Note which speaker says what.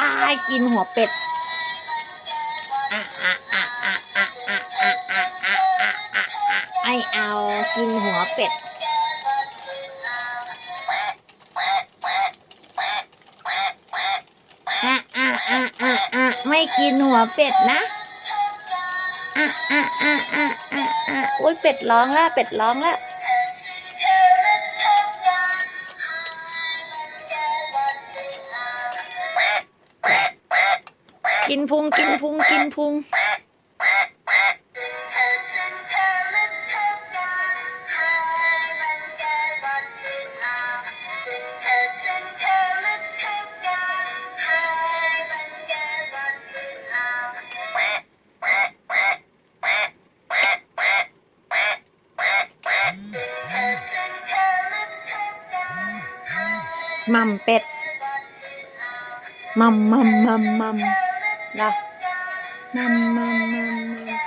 Speaker 1: อายกินหัวเป็ดไอเอากินหัวเป็ด อะอะอะอะอะไม่กินหัวเป็ดนะ อะอะอะอะอะอะอุ้ยเป็ดร้องละเป็ดร้องละ กินพุงกินพุงกินพุงมัมเป็ด มัมมัมมัมมัม 来，慢慢慢慢。